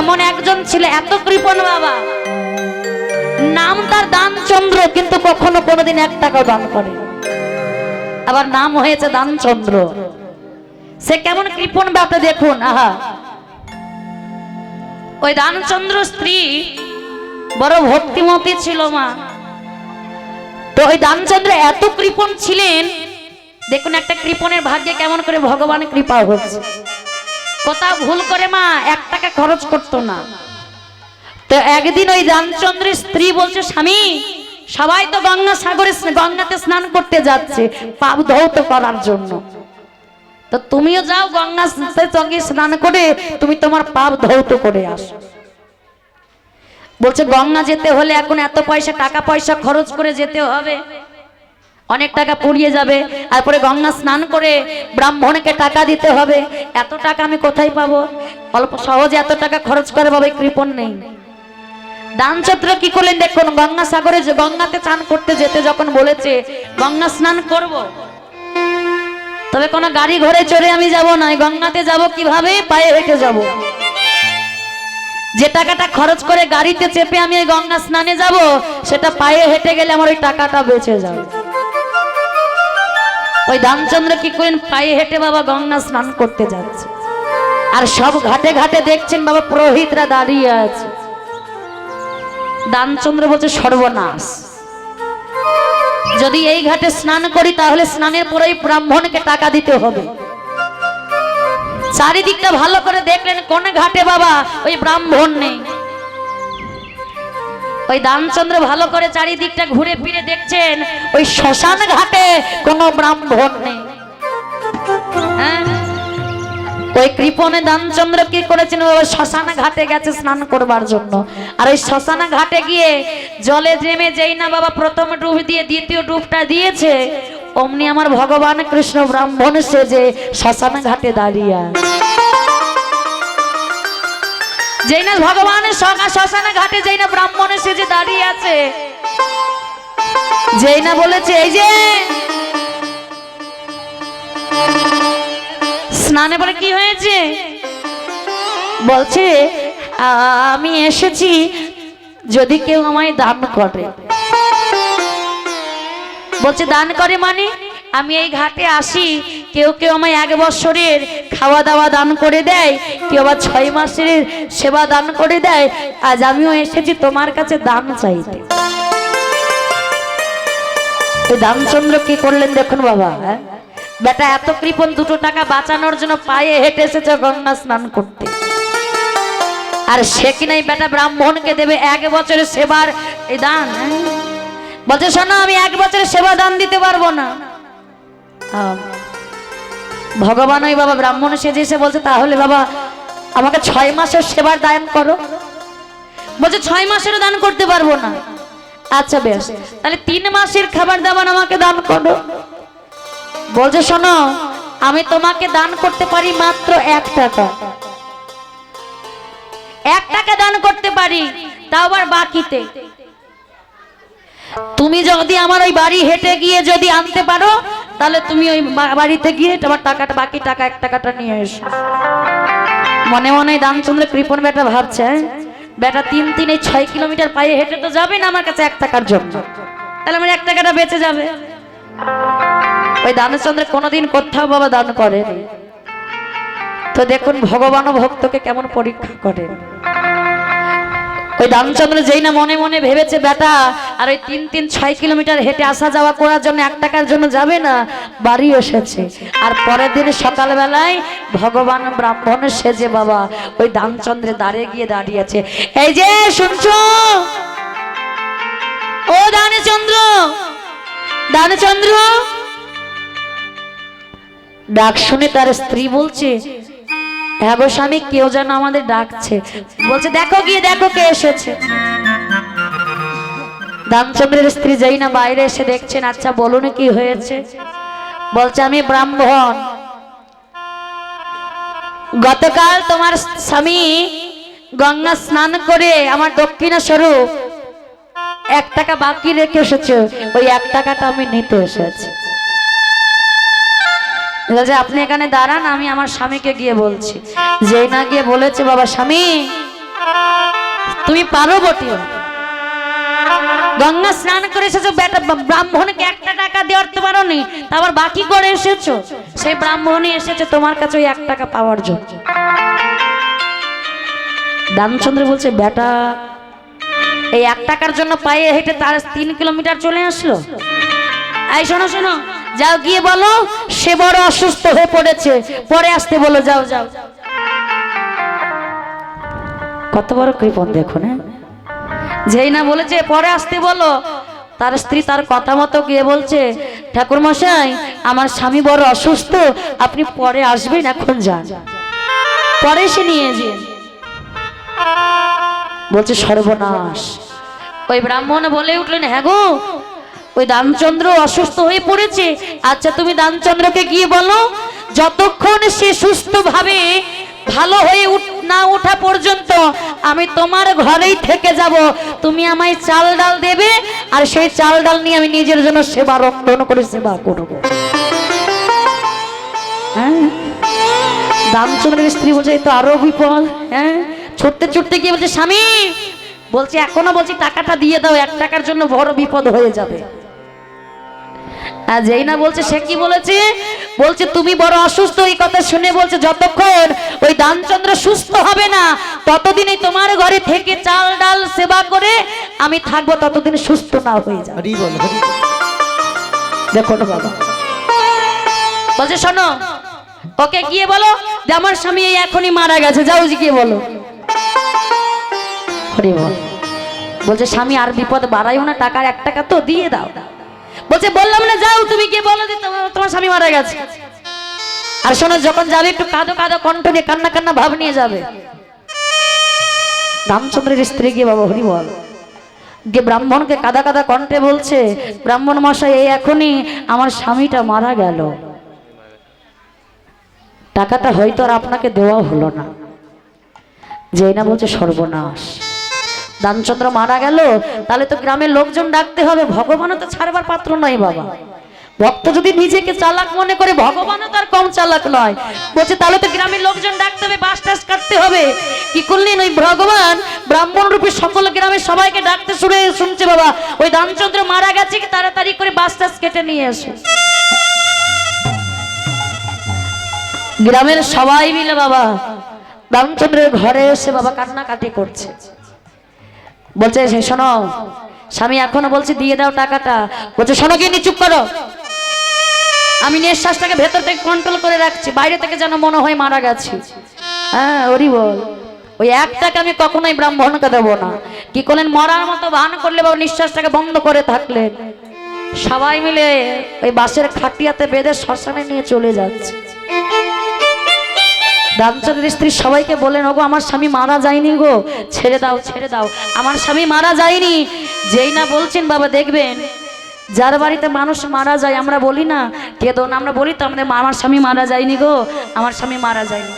এমন একজন ছিল, এত কৃপণ বাবা। নাম তার দানচন্দ্র, কিন্তু কখনো কোনোদিন এক টাকাও দান করে আবার নাম হয়েছে দানচন্দ্র। সে কেমন কৃপণ বাপে দেখুন, আহা। ওই দানচন্দ্র স্ত্রী বড় ভক্তিমতী ছিল মা। তো ওই দানচন্দ্র এত কৃপণ ছিলেন, দেখুন একটা কৃপণের ভাগ্যে কেমন করে ভগবান কৃপা হচ্ছে কোথাও ভুল করে মা, এক টাকা খরচ করতো না। তো একদিন ওই রামচন্দ্রের স্ত্রী বলছে, স্বামী, সবাই তো গঙ্গা সাগরে গঙ্গাতে স্নান করতে যাচ্ছে, পাপ ধৌত করার জন্য। তো তুমিও যাও গঙ্গা সঙ্গে স্নান করে, তুমি তোমার পাপ ধৌত করে আসো। বলছে, গঙ্গা যেতে হলে এখন এত পয়সা, টাকা পয়সা খরচ করে যেতে হবে। অনেক টাকা পুড়িয়ে যাবে। তারপরে গঙ্গা স্নান করে ব্রাহ্মণকে টাকা দিতে হবে। এত টাকা আমি কোথায় পাবো? অল্প সহজে এত টাকা খরচ করে বাবা কৃপণ নেই। দানচত্র কি করলেন দেখুন? গঙ্গা সাগরে গঙ্গাতে চান করতে যেতে যখন বলেছে, গঙ্গা স্নান করব। তবে কোনো গাড়ি ঘরে চড়ে আমি যাব না। গঙ্গাতে যাব কীভাবে? পায়ে হেঁটে যাব। যে টাকাটা খরচ করে গাড়িতে চেপে আমি গঙ্গা স্নানে যাব, সেটা পায়ে হেঁটে গেলে আমার ওই টাকাটা বেঁচে যাবে। ওই দামচন্দ্র কি করেন পায়ে হেঁটে বাবা গঙ্গা স্নান করতে যাচ্ছে? আর সব ঘাটে ঘাটে দেখছেন বাবা পুরোহিতরা দাঁড়িয়ে আছে। দানচন্দ্র বলছে, সর্বনাশ। যদি এই ঘাটে স্নান করি, তাহলে স্নানের পরেই ব্রাহ্মণকে টাকা দিতে হবে। চারিদিকটা ভালো করে দেখলেন, কোন ঘাটে বাবা ওই ব্রাহ্মণ নেই। ওই দানচন্দ্র ভালো করে চারিদিকটা ঘুরে ফিরে দেখছেন, ওই শ্মশান ঘাটে কোনো ব্রাহ্মণ নেই। হ্যাঁ? ওই কৃপণে দানচন্দ্র কি করেছেন? ও শ্মশান ঘাটে গেছে স্নান করবার জন্য। আর ওই শ্মশান ঘাটে গিয়ে জলে নেমে যেই না বাবা প্রথম ডুব দিয়ে দ্বিতীয় ডুবটা দিয়েছে, অমনি আমার ভগবান কৃষ্ণ ব্রাহ্মণ সেজে শ্মশান ঘাটে দাঁড়িয়ে। যেই না ভগবানের সঙ্গে শ্মশান ঘাটে যেই না ব্রাহ্মণ সেজে দাঁড়িয়ে আছে। যেই না বলেছে, এই যে! স্নানে পরে কি হয়েছে? বলছে, আমি এসেছি যদি কেউ আমায় দান করে। বলছে, দান করে মানে? আমি এই ঘাটে আসি, কেউ কেউ আমায় এক বছরের খাওয়া দাওয়া দান করে দেয়, কেউ আবার ছয় মাসের সেবা দান করে দেয়, আজ আমিও এসেছি তোমার কাছে দান চাইতে দামচন্দ্র কি করলেন দেখুন বাবা হ্যাঁ? বেটা, এত কৃপণ দুটো টাকা বাঁচানোর জন্য পায়ে হেঁটে এসেছে গঙ্গা স্নান করতে আর সে কি নাই বেটা, ব্রাহ্মণকে দেবে এক বছরের সেবার এই দান হ্যাঁ? বলছে, শোনো, আমি এক বছরের সেবা দান দিতে পারব না ভগবান ওই বাবা ব্রাহ্মণ সেজে এসে বলছে, তাহলে বাবা, আমাকে ছয় মাসের সেবার দান করো। বলছে, ছয় মাসেরও দান করতে পারব না। আচ্ছা বেশ, তাহলে তিন মাসের খাবার দাবার আমাকে দান করো। বলছে, শোনো, আমি তোমাকে দান করতে পারি মাত্র এক টাকা। এক টাকা দান করতে পারি, তাও আবার বাকিতে। তুমি যদি আমার ওই বাড়ি হেঁটে গিয়ে যদি আনতে পারো তাহলে তুমি ওই বাড়িতে গিয়ে তোমার টাকাটা, বাকি টাকা, এক টাকাটা নিয়ে এসো। মনে মনে দামচন্দ্র কৃপন বেটা ভাবছে হ্যাঁ? বেটা তিন তিন ছয় কিলোমিটার পায়ে হেঁটে তো যাবে না আমার কাছে এক টাকার জন্য। তাহলে আমার এক টাকাটা বেঁচে যাবে। ওই দানচন্দ্র কোনোদিন কোথাও বাবা দান করে তো দেখুন ভগবান ও ভক্তকে কেমন পরীক্ষা করেন। ওই দামচন্দ্র যেই না মনে মনে ভেবেছে, বেটা, আর ওই তিন তিন, ছয় কিলোমিটার হেঁটে আসা যাওয়া করার জন্য এক টাকার জন্য যাবে না? বাড়ি এসেছে। আর পরের দিন সকালবেলায় ভগবান ব্রাহ্মণ সেজে বাবা ওই দামচন্দ্রে দাঁড়িয়ে গিয়ে দাঁড়িয়েছে। এই যে শুনছো? ও দানচন্দ্র! দানচন্দ্র! ডাক শুনে তার স্ত্রী বলছে হ্যাঁ গো স্বামী, কেউ যেন আমাদের ডাকছে। বলছে, দেখো গিয়ে, দেখো কে এসেছে। দামচন্দ্রের স্ত্রী যাই না বাইরে এসে দেখছেন আচ্ছা বলুন কি হয়েছে? বলছে, আমি ব্রাহ্মণ। গতকাল তোমার স্বামী গঙ্গা স্নান করে আমার দক্ষিণা স্বরূপ এক টাকা বাকি রেখে এসেছে। ওই এক টাকাটা আমি নিতে এসেছি। বলছে আপনি এখানে দাঁড়ান, আমি আমার স্বামীকে গিয়ে বলছি। যেই না গিয়ে বলেছে, বাবা, স্বামী, তুমি পারো বটে গঙ্গা স্নান করে এসেছ ব্রাহ্মণকে একটা টাকা দিয়ে উঠতে পারো নি তারপর বাকি করে এসেছ? সেই ব্রাহ্মণই এসেছে তোমার কাছে ওই এক টাকা পাওয়ার জন্য। দামচন্দ্র বলছে, বেটা, এই এক টাকার জন্য পায়ে হেঁটে তার তিন কিলোমিটার চলে আসলো? এই, শোনো শোনো যাও গিয়ে বলো, সে বড় অসুস্থ হয়ে পড়েছে। পরে আসতে বলো, যাও যাও। কত বড় কৃপণ দেখুন হ্যাঁ? যেই না বলেছে, পরে আসতে বলো। তার স্ত্রী তার কথা মতো গিয়ে বলছে, ঠাকুর মশাই, আমার স্বামী বড় অসুস্থ, আপনি পরে আসবেন এখন যান। পরে সে নিয়ে যে বলছে, সর্বনাশ। ওই ব্রাহ্মণ বলে উঠলেন হ্যাঁ গো ওই দামচন্দ্র অসুস্থ হয়ে পড়েছে। আচ্ছা তুমি দামচন্দ্রকে গিয়ে বলো, যতক্ষণ সে সুস্থভাবে ভালো হয়ে না ওঠা পর্যন্ত আমি তোমার ঘরেই থেকে যাব। তুমি আমায় চাল ডাল দেবে, আর সেই চাল ডাল নিয়ে আমি নিজের জন্য সেবা, রক্ষণ করে সেবা করব। হ্যাঁ? রামচন্দ্রের স্ত্রী বলছে তো আরও বিপদ হ্যাঁ? ছুটতে ছুটতে গিয়ে বলছে, স্বামী, বলছে, এখনও বলছি, টাকাটা দিয়ে দাও, এক টাকার জন্য বড় বিপদ হয়ে যাবে। আর যেই না বলছে সে কি বলেছে? বলছে তুমি বড় অসুস্থ এই কথা শুনে বলছে যতক্ষণ ওই দানচন্দ্র সুস্থ হবে না ততদিনই তোমার ঘরে থেকে চাল ডাল সেবা করে আমি থাকব ততদিন সুস্থ না হয়ে যাবে। হরি বল হরি দেখো বাবা। বলছে শোনো ওকে গিয়ে বলো যে আমার স্বামী এই এখনই মারা গেছে যাও যে গিয়ে বলো। হরি বল। বলছে স্বামী আর বিপদ বাড়াইও না টাকার এক টাকা তো দিয়ে দাও। বলছে, বললাম না, যাও, তুমি গিয়ে বলো যে তোমার- স্বামী মারা গেছে। আর শোনো, যখন যাবে, একটু কাঁদো কাঁদো, কণ্ঠ নিয়ে কান্না কান্না, ভাব নিয়ে যাবে। রামচন্দ্রের স্ত্রী গিয়ে, বাবা, হরি বল। যে ব্রাহ্মণকে কাদা কাদা কণ্ঠে বলছে, ব্রাহ্মণ মশাই, এই এখনই আমার স্বামীটা মারা গেল। টাকাটা হয়তো আর আপনাকে দেওয়া হলো না। যেই না বলছে, সর্বনাশ। দানচন্দ্র মারা গেল, তাহলে তো গ্রামের লোকজন ডাকতে হবে, ভগবানও তো ছাড়বার পাত্র নয় বাবা। ভক্ত যদি নিজেকে চালাক মনে করে, ভগবানও তার কম চালাক নয়। বলছে, তাহলে তো গ্রামের লোকজন ডাকতে হবে বাস টাস কাটতে হবে। কি করলেন ওই ভগবান? ব্রাহ্মণ রূপে সকল গ্রামের সবাইকে ডাকতে শুনে শুনছে বাবা, ওই দামচন্দ্র মারা গেছে, কি তাড়াতাড়ি করে বাস টাস কেটে নিয়ে এসো। গ্রামের সবাই মিলে বাবা, রামচন্দ্রের ঘরে এসে বাবা কান্নাকাটি করছে। বলছে সে শোনো, স্বামী এখনও বলছে দিয়ে দাও টাকাটা। বলছে, শোনো গিয়ে চুপ করো। আমি নিঃশ্বাসটাকে ভেতর থেকে কন্ট্রোল করে রাখছি, বাইরে থেকে যেন মনে হয় মারা গেছি। হ্যাঁ ওরি বল। ওই এক টাকা আমি কখনোই ব্রাহ্মণকে দেবো না। কি করলেন? মরার মতো ভান করলে বাবা নিঃশ্বাসটাকে বন্ধ করে থাকলেন। সবাই মিলে ওই বাসের খাটিয়াতে বেঁধে শ্মশানে নিয়ে চলে যাচ্ছে। রামচন্দ্রের স্ত্রী সবাইকে বলেন, ওগো, আমার স্বামী মারা যায়নি গো। ছেড়ে দাও ছেড়ে দাও। আমার স্বামী মারা যায়নি। যেই না বলছেন, বাবা, দেখবেন, যার বাড়িতে মানুষ মারা যায়, আমরা বলি না, কেদো না, আমরা বলি তো আমাদের আমার স্বামী মারা যায়নি গো। আমার স্বামী মারা যায়নি।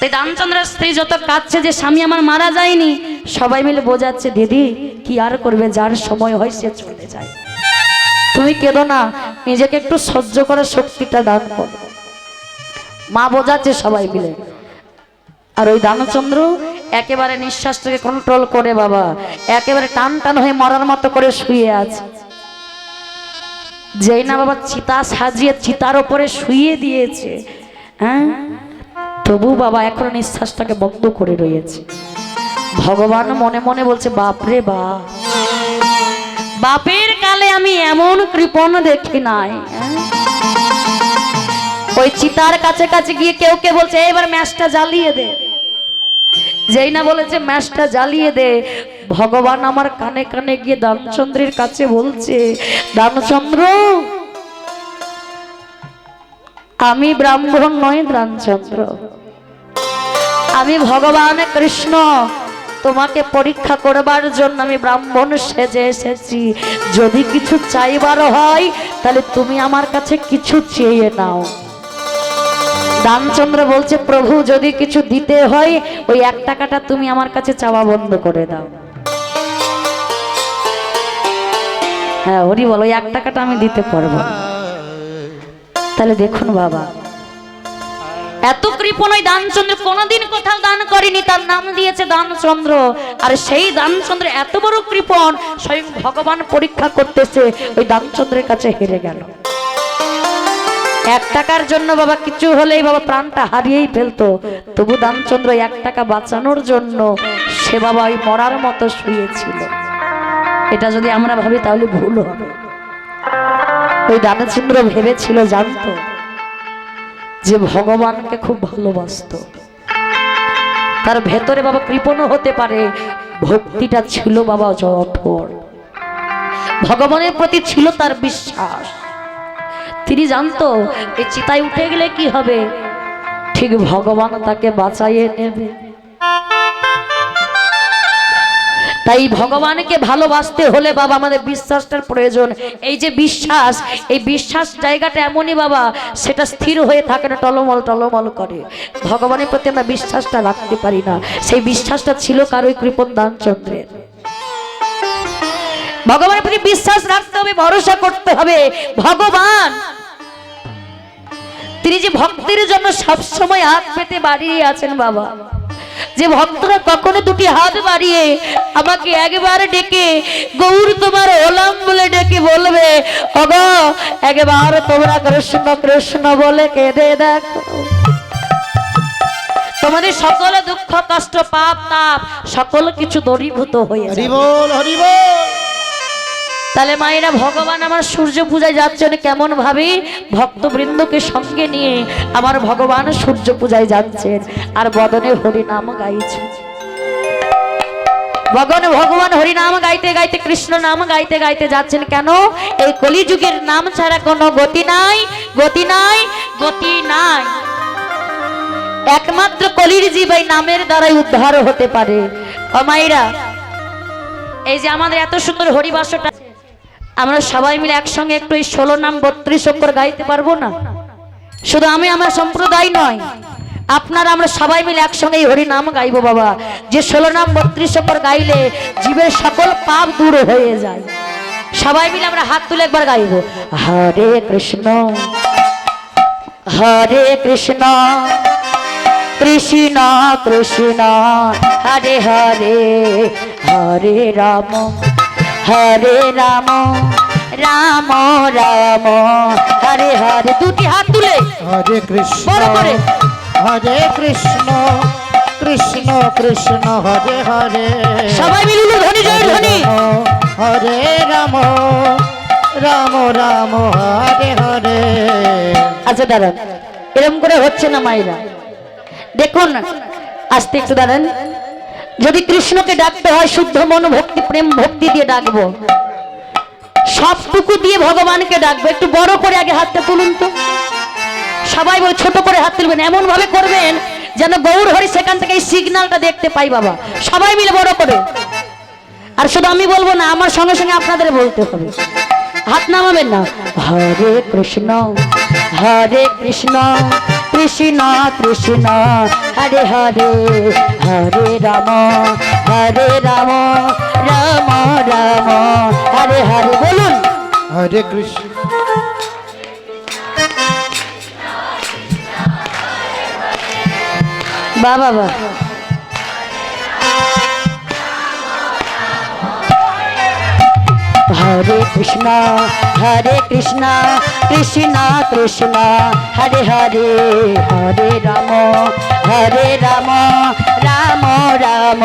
তাই রামচন্দ্রের স্ত্রী যত কাঁদছে যে, স্বামী আমার মারা যায়নি। সবাই মিলে বোঝাচ্ছে, দিদি, কি আর করবে? যার সময় হয়, সে চলে যায়। তুমি কেঁদো না, নিজেকে একটু সহ্য করার শক্তিটা দান করো। মা বোঝাচ্ছে সবাই মিলে। আর ওই দানচন্দ্র একেবারে নিঃশ্বাসটাকে কন্ট্রোল করে বাবা, একেবারে টান টান হয়ে মরার মতো করে শুয়ে আছে। যেই না বাবা চিতা সাজিয়ে চিতার ওপরে শুয়ে দিয়েছে হ্যাঁ? তবু বাবা এখন নিঃশ্বাসটাকে বন্ধ করে রয়েছে। ভগবান মনে মনে বলছে, বাপরে বাপ বাপের কালে আমি এমন কৃপণ দেখি নাই। ওই চিতার কাছে কাছে গিয়ে কেউ কে বলছে এবার ম্যাচটা জ্বালিয়ে দে। যেই না বলেছে, ম্যাচটা জ্বালিয়ে দে। ভগবান আমার কানে কানে গিয়ে দামচন্দ্রের কাছে বলছে দামচন্দ্র আমি ব্রাহ্মণ নয় রামচন্দ্র আমি ভগবান কৃষ্ণ। তোমাকে পরীক্ষা করবার জন্য আমি ব্রাহ্মণ সেজে এসেছি। যদি কিছু চাইবার হয়, তাহলে তুমি আমার কাছে কিছু চেয়ে নাও। রামচন্দ্র বলছে, প্রভু, যদি কিছু দিতে হয়, ওই এক টাকাটা তুমি আমার কাছে চাওয়া বন্ধ করে দাও। হ্যাঁ হরি বলো এক টাকাটা আমি দিতে পারব তাহলে দেখুন বাবা, এত কৃপণ ওই দানচন্দ্র, কোনোদিন কোথাও দান করেনি, তার নাম দিয়েছে দানচন্দ্র। আর সেই দানচন্দ্র এত বড় কৃপণ, স্বয়ং ভগবান পরীক্ষা করতেছে, ওই দানচন্দ্রের কাছে হেরে গেল। এক টাকার জন্য বাবা কিছু হলেই বাবা প্রাণটা হারিয়েই ফেলতো। তবু দামচন্দ্র এক টাকা বাঁচানোর জন্য সে বাবা ওই মরার মতো শুয়েছিল। এটা যদি আমরা ভাবি তাহলে ভুল হবে। ওই দানচন্দ্র ভেবেছিল জানতো যে ভগবানকে খুব ভালোবাসতো। তার ভেতরে বাবা কৃপণ হতে পারে, ভক্তিটা ছিল বাবা জঠর। ভগবানের প্রতি ছিল তার বিশ্বাস। তিনি জানতো এই চিতায় উঠে গেলে কি হবে? ঠিক ভগবান তাকে বাঁচাইয়ে নেবে। তাই ভগবানকে ভালোবাসতে হলে বাবা, আমাদের বিশ্বাসটার প্রয়োজন। এই যে বিশ্বাস, এই বিশ্বাস জায়গাটা এমনই বাবা, সেটা স্থির হয়ে থাকে না, টলমল টলমল করে। ভগবানের প্রতি আমরা বিশ্বাসটা রাখতে পারি না। সেই বিশ্বাসটা ছিল কারোই কৃপন দানচন্দ্রের ভগবানের প্রতি বিশ্বাস রাখতে হবে, ভরসা করতে হবে। ভগবান তিনি যে ভক্তের জন্য সবসময় হাত পেতে বাড়িয়ে আছেন বাবা। যে ভক্তরা কখনো দুটি হাত বাড়িয়ে আমাকে একবার ডেকে, গৌর তোমার ওলাম বলে ডেকে বলবে অগ একবার তোমরা কৃষ্ণ কৃষ্ণ বলে কেঁদে দেখো। তোমাদের সকল দুঃখ, কষ্ট, পাপ, তাপ, সকল কিছু দরীভূত হয়ে যাবে। হরি বল হরি বল তাহলে মায়েরা, ভগবান আমার সূর্য পূজায় যাচ্ছেন কেমন ভাবে? ভক্তবৃন্দকে সঙ্গে নিয়ে আমার ভগবান সূর্য পূজায় যাচ্ছেন। আর বদনে হরিনাম গাইছে। ভগবান ভগবান হরিনাম গাইতে গাইতে, কৃষ্ণ নাম গাইতে গাইতে যাচ্ছেন কেন? এই কলিযুগের নাম ছাড়া কোনো গতি নাই গতি নাই গতি নাই। একমাত্র কলির জীব এই নামের দ্বারাই উদ্ধার হতে পারে। অমাইরা এই যে আমাদের এত সুন্দর হরিবাসটা আমরা সবাই মিলে একসঙ্গে একটু এই ষোলো নাম বত্রিশ অক্ষর গাইতে পারব না? শুধু আমি, আমার সম্প্রদায় নয়। আপনারা, আমরা সবাই মিলে একসঙ্গে হরি নাম গাইবো বাবা। যে ষোলো নাম বত্রিশ অক্ষর গাইলে জীবের সকল পাপ দূর হয়ে যায়। সবাই মিলে আমরা হাত তুলে একবার গাইবো। হরে কৃষ্ণ হরে কৃষ্ণ কৃষ্ণ কৃষ্ণ, হরে হরে হরে রাম। হরে রাম রাম রাম হরে হরে। দুটি হাত তুলে। হরে কৃষ্ণ করে। হরে কৃষ্ণ কৃষ্ণ কৃষ্ণ হরে হরে। সবাই মিলে ধ্বনি জয় ধ্বনি। হরে রাম রাম রাম হরে হরে। আচ্ছা দাঁড়ান। এরকম করে হচ্ছে না মায়েরা? দেখুন আস্তে একটু দাঁড়ান। যদি কৃষ্ণকে ডাকতে হয়, শুদ্ধ মন ভক্তি, প্রেম ভক্তি দিয়ে ডাকবো। সবটুকু দিয়ে ভগবানকে ডাকবো। একটু বড় করে আগে হাতটা তুলুন তো। সবাই বলে, ছোট করে হাত তুলবেন। এমন ভাবে করবেন যেন গৌর হরি সেখান থেকে এই সিগন্যালটা দেখতে পাই বাবা। সবাই মিলে বড় করে। আর শুধু আমি বলব না, আমার সঙ্গে সঙ্গে আপনাদের বলতে হবে। হাত নামাবেন না। হরে কৃষ্ণ হরে কৃষ্ণ। কৃষ্ণ কৃষ্ণ হরে হরে হরে রাম হরে রাম রাম রাম হরে হরে বলুন। হরে কৃষ্ণ। বা বাবা হরে কৃষ্ণ হরে কৃষ্ণ কৃষ্ণ কৃষ্ণ, হরে হরে হরে রাম হরে রাম রাম রাম,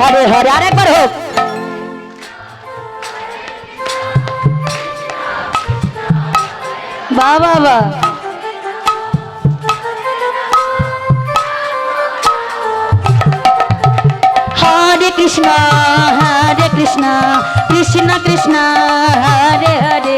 হরে হরে। আরেকবার হোক। বা বাবা হরে কৃষ্ণ হরে কৃষ্ণ কৃষ্ণ কৃষ্ণ, হরে হরে।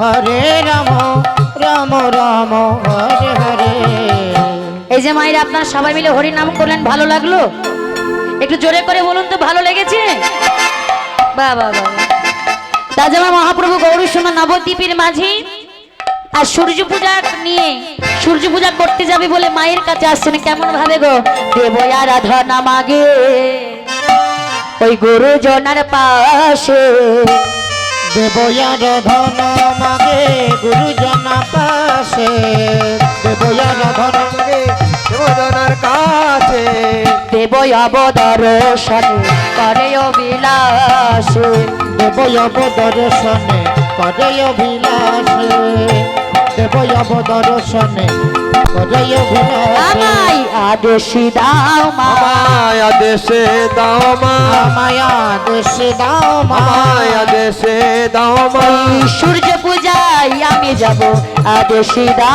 হরে রাম রাম রাম, হরে হরে। এই যে মায়ের, আপনার সবাই মিলে হরি নাম করলেন, ভালো লাগল? একটু জোরে করে বলুন তো, ভালো লেগেছে? বাহ বাহ বাহ রাজামা মহাপ্রভু গৌরী সোনা নবদ্বীপের মাঝি আর সূর্য পূজা নিয়ে, সূর্য পূজা করতে যাবে বলে মায়ের কাছে আসছেন। কেমন ভাবে গো? দেব আরাধনা মাগে। ওই গুরুজনার পাশে দেবয়ার ধন মাগে গুরুজন পাশে। দেবয়ার ধন মাগে গুরুজনার কাছে। দেব সনে করে অবিলাসে দেবয়ব দর্শনে করে অভিলাষে। দেবয়ব দর্শনে করে অভিলাষে। আমায় আদেশি দাও মা। আদেশে দাও মা। মায়া দেশ দাও আমায় আদেশে দাও মা। সূর্য পূজায় আমি যাব। আদেশি দাও